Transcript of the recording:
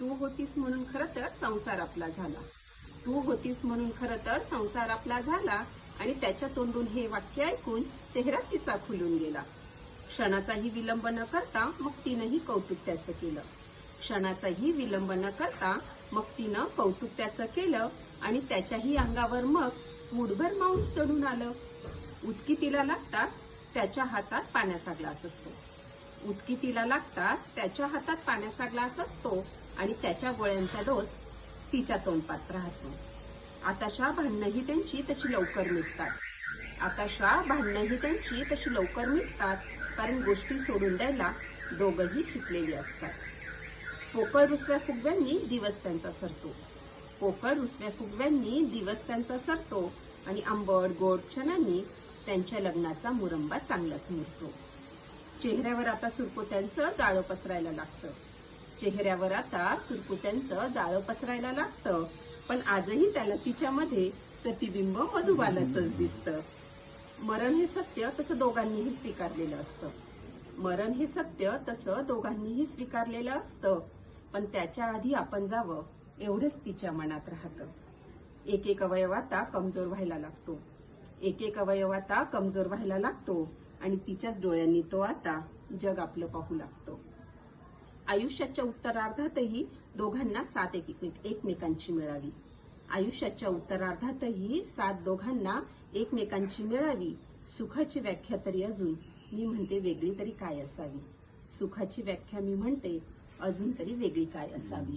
तू होतीस म्हणून खरं तर संसार आपला झाला. तू होतीस म्हणून खरं तर संसार आपला झाला आणि त्याच्या तोंडून हे वाक्य ऐकून चेहरा तिचा खुलून गेला. क्षणाचाही विलंब न करता मग तिनंही कौतुक त्याचं केलं. क्षणाचाही विलंब न करता मग तिनं कौतुक त्याचं केलं आणि त्याच्याही अंगावर मग मुठभर मांस चढून आलं. उचकी तिला लागताच त्याच्या हातात पाण्याचा ग्लास असतो. उचकी तिला लागताच त्याच्या हातात पाण्याचा ग्लास असतो आणि त्याच्या गोळ्यांचा डोस तिच्या तोंडपात राहतो. आताशा भांडणंही त्यांची तशी लवकर मिटतात आताशा भांडणंही त्यांची तशी लवकर निघतात कारण गोष्टी सोडून द्यायला दोघंही शिकलेली असतात. पोकळ रुसव्या फुगव्यांनी दिवस त्यांचा सरतो. पोकळ रुसव्या फुगव्यांनी दिवस त्यांचा सरतो आणि आंबट गोड क्षणांनी त्यांच्या लग्नाचा मुरंबा चांगलाच मुरतो. चेहऱ्यावर आता सुरकुत्यांचं जाळं पसरायला लागतं. चेहऱ्यावर आता सुरकुत्यांचं जाळं पसरायला लागतं. पण आजही त्याला तिच्यामध्ये प्रतिबिंब मधुबालाचंच दिसतं. मरण हे सत्य तसं दोघांनीही स्वीकारलेलं असतं. मरण हे सत्य तसं दोघांनीही स्वीकारलेलं असतं. पण त्याच्या आधी आपण जावं एवढंच तिच्या मनात राहतं. एक एक अवयव आता कमजोर व्हायला लागतो. एक एक अवयव आता कमजोर व्हायला लागतो. आणि तिच्याच डोळ्यांनी तो आता जग आपलं पाहू लागतो. आयुष्याच्या उत्तरार्धातही दोघांना साथ एक- एकमेकांची मिळावी. आयुष्याच्या उत्तरार्धातही साथ दोघांना एकमेकांची मिळावी. सुखाची व्याख्या तरी अजून मी म्हणते वेगळी तरी काय असावी? सुखाची व्याख्या मी म्हणते अजून तरी वेगळी काय असावी?